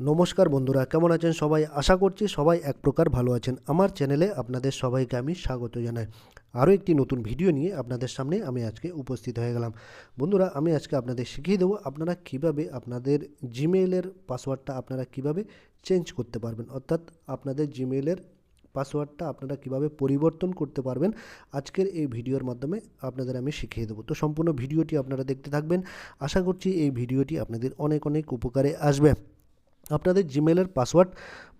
নমস্কার বন্ধুরা, কেমন আছেন সবাই? আশা করছি সবাই এক প্রকার ভালো আছেন। আমার চ্যানেলে আপনাদের সবাইকে আমি স্বাগত জানাই। আরও একটি নতুন ভিডিও নিয়ে আপনাদের সামনে আমি আজকে উপস্থিত হয়ে গেলাম। বন্ধুরা, আমি আজকে আপনাদের শিখিয়ে দেবো আপনারা কীভাবে আপনাদের জিমেইলের পাসওয়ার্ডটা আপনারা কীভাবে চেঞ্জ করতে পারবেন। অর্থাৎ আপনাদের জিমেইলের পাসওয়ার্ডটা আপনারা কীভাবে পরিবর্তন করতে পারবেন, আজকের এই ভিডিওর মাধ্যমে আপনাদের আমি শিখিয়ে দেবো। তো সম্পূর্ণ ভিডিওটি আপনারা দেখতে থাকবেন। আশা করছি এই ভিডিওটি আপনাদের অনেক অনেক উপকারে আসবে। আপনাদের জিমেলের পাসওয়ার্ড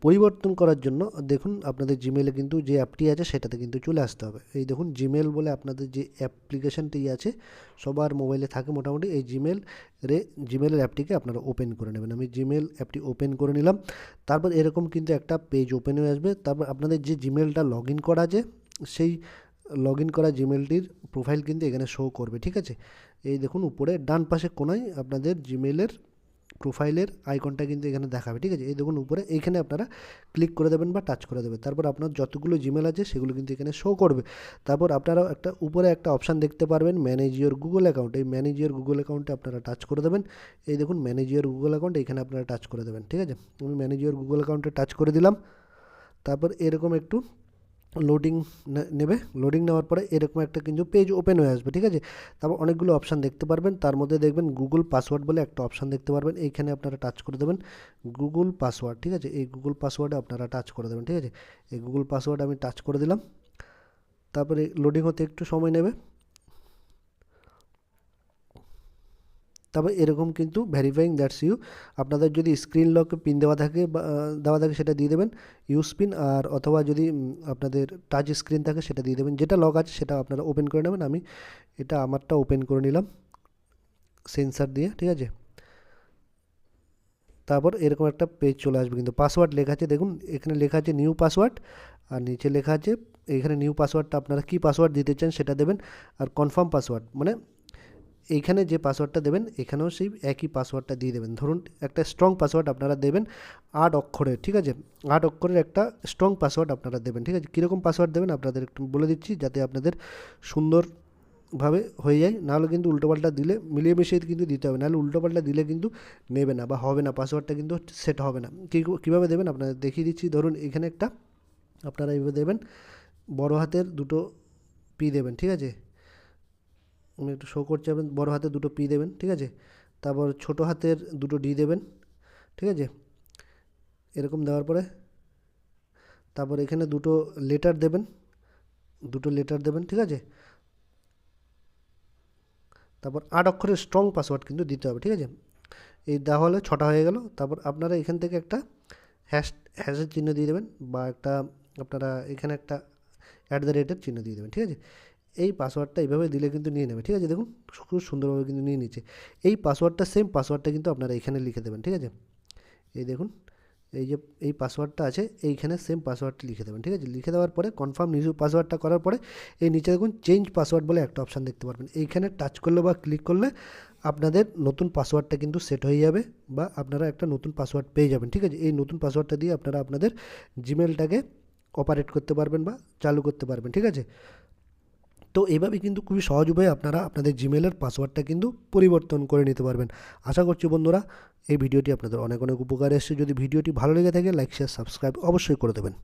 পরিবর্তন করার জন্য দেখুন আপনাদের জিমেলে কিন্তু যে অ্যাপটি আছে সেটাতে কিন্তু চলে আসতে হবে। এই দেখুন জিমেল বলে আপনাদের যে অ্যাপ্লিকেশনটি আছে সবার মোবাইলে থাকে মোটামুটি এই জিমেল রে জিমেলের অ্যাপটিকে আপনারা ওপেন করে নেবেন। আমি জিমেল অ্যাপটি ওপেন করে নিলাম। তারপর এরকম কিন্তু একটা পেজ ওপেন হয়ে আসবে। তারপর আপনাদের যে জিমেলটা লগ ইন করা আছে সেই লগ ইন করা জিমেলটির প্রোফাইল কিন্তু এখানে শো করবে, ঠিক আছে? এই দেখুন উপরে ডান পাশে কোনায় আপনাদের জিমেলের প্রোফাইলের আইকনটা কিন্তু এখানে দেখাবে, ঠিক আছে? এই দেখুন উপরে, এইখানে আপনারা ক্লিক করে দেবেন বা টাচ করে দেবেন। তারপর আপনার যতগুলো জিমেল আছে সেগুলো কিন্তু এখানে শো করবে। তারপর আপনারা একটা, উপরে একটা অপশান দেখতে পারবেন ম্যানেজ ইওর গুগল অ্যাকাউন্ট এই ম্যানেজ ইওর গুগল অ্যাকাউন্টে আপনারা টাচ করে দেবেন। এই দেখুন ম্যানেজ ইওর গুগল অ্যাকাউন্ট এখানে আপনারা টাচ করে দেবেন, ঠিক আছে? আমি ম্যানেজ ইওর গুগল অ্যাকাউন্টে টাচ করে দিলাম। তারপর এরকম একটু লোডিং নেবে। লোডিং নেওয়ার পরে এরকম একটা কিন্তু পেজ ওপেন হয়ে আসবে, ঠিক আছে? তারপর অনেকগুলো অপশান দেখতে পারবেন। তার মধ্যে দেখবেন গুগল পাসওয়ার্ড বলে একটা অপশান দেখতে পারবেন। এইখানে আপনারা টাচ করে দেবেন গুগল পাসওয়ার্ড ঠিক আছে? এই গুগল পাসওয়ার্ডে আপনারা টাচ করে দেবেন, ঠিক আছে? এই গুগল পাসওয়ার্ড আমি টাচ করে দিলাম। তারপরে লোডিং হতে একটু সময় নেবে। তবে এরকম কিন্তু ভেরিফাইং দ্যাটস ইউ আপনাদের যদি স্ক্রিন লক পিন দেওয়া থাকে বা দেওয়া থাকে সেটা দিয়ে দেবেন। ইউজ পিন আর অথবা যদি আপনাদের টাচ স্ক্রিন থাকে সেটা দিয়ে দেবেন। যেটা লক আছে সেটা আপনারা ওপেন করে নেবেন। আমি এটা আমারটা ওপেন করে নিলাম সেন্সার দিয়ে, ঠিক আছে? তারপর এরকম একটা পেজ চলে আসবে কিন্তু। পাসওয়ার্ড লেখা আছে, দেখুন, এখানে লেখা আছে নিউ পাসওয়ার্ড আর নিচে লেখা আছে, এখানে নিউ পাসওয়ার্ডটা আপনারা কী পাসওয়ার্ড দিতে চান সেটা দেবেন। আর কনফার্ম পাসওয়ার্ড মানে এইখানে যে পাসওয়ার্ডটা দেবেন, এখানেও সেই একই পাসওয়ার্ডটা দিয়ে দেবেন। ধরুন, একটা স্ট্রং পাসওয়ার্ড আপনারা দেবেন আট অক্ষরের ঠিক আছে? আট অক্ষরের একটা স্ট্রং পাসওয়ার্ড আপনারা দেবেন, ঠিক আছে? কীরকম পাসওয়ার্ড দেবেন আপনাদের একটু বলে দিচ্ছি, যাতে আপনাদের সুন্দরভাবে হয়ে যায়। নাহলে কিন্তু উল্টোপাল্টা দিলে মিলিয়ে মিশিয়ে কিন্তু দিতে হবে। নাহলে উল্টোপাল্টা দিলে কিন্তু নেবে না বা হবে না পাসওয়ার্ডটা কিন্তু সেট হবে না। কীভাবে দেবেন? আপনাদের দেখিয়ে দিচ্ছি। ধরুন, এখানে একটা আপনারা এইভাবে দেবেন, বড় হাতের দুটো পি দেবেন, ঠিক আছে? আমি একটু শো করছি, আপনি বড়ো হাতে দুটো পি দেবেন, ঠিক আছে? তারপর ছোটো হাতের দুটো ডি দেবেন, ঠিক আছে? এরকম দেওয়ার পরে, তারপর এখানে দুটো লেটার দেবেন, দুটো লেটার দেবেন, ঠিক আছে? তারপর আট অক্ষরের স্ট্রং পাসওয়ার্ড কিন্তু দিতে হবে, ঠিক আছে? এই দেওয়া হলে ছটা হয়ে গেল, তারপর আপনারা এখান থেকে একটা হ্যাশ হ্যাশের চিহ্ন দিয়ে দেবেন, বা একটা আপনারা এখানে একটা অ্যাট দ্য রেটের চিহ্ন দিয়ে দেবেন, ঠিক আছে? এই পাসওয়ার্ডটা এইভাবে দিলে কিন্তু নিয়ে নেবে, ঠিক আছে? দেখুন, খুব সুন্দরভাবে কিন্তু নিয়ে নিচ্ছে। এই পাসওয়ার্ডটা সেম পাসওয়ার্ডটা কিন্তু আপনারা এখানে লিখে দেবেন, ঠিক আছে? এই দেখুন, এই যে, এই পাসওয়ার্ডটা আছে, এইখানে সেম পাসওয়ার্ডটা লিখে দেবেন, ঠিক আছে? লিখে দেওয়ার পরে কনফার্ম নিউ পাসওয়ার্ডটা করার পরে, এই নিচে দেখুন চেঞ্জ পাসওয়ার্ড বলে একটা অপশান দেখতে পারবেন। এইখানে টাচ করলে বা ক্লিক করলে আপনাদের নতুন পাসওয়ার্ডটা কিন্তু সেট হয়ে যাবে বা আপনারা একটা নতুন পাসওয়ার্ড পেয়ে যাবেন, ঠিক আছে? এই নতুন পাসওয়ার্ডটা দিয়ে আপনারা আপনাদের জিমেলটাকে অপারেট করতে পারবেন বা চালু করতে পারবেন, ঠিক আছে? তো এইভাবে কিন্তু খুবই সহজ উপায়ে আপনারা আপনাদের জিমেলের পাসওয়ার্ডটা কিন্তু পরিবর্তন করে নিতে পারবেন। আশা করছি বন্ধুরা, এই ভিডিওটি আপনাদের অনেক অনেক উপকার এসেছে। যদি ভিডিওটি ভালো লেগে থাকে লাইক শেয়ার সাবস্ক্রাইব অবশ্যই করে দেবেন।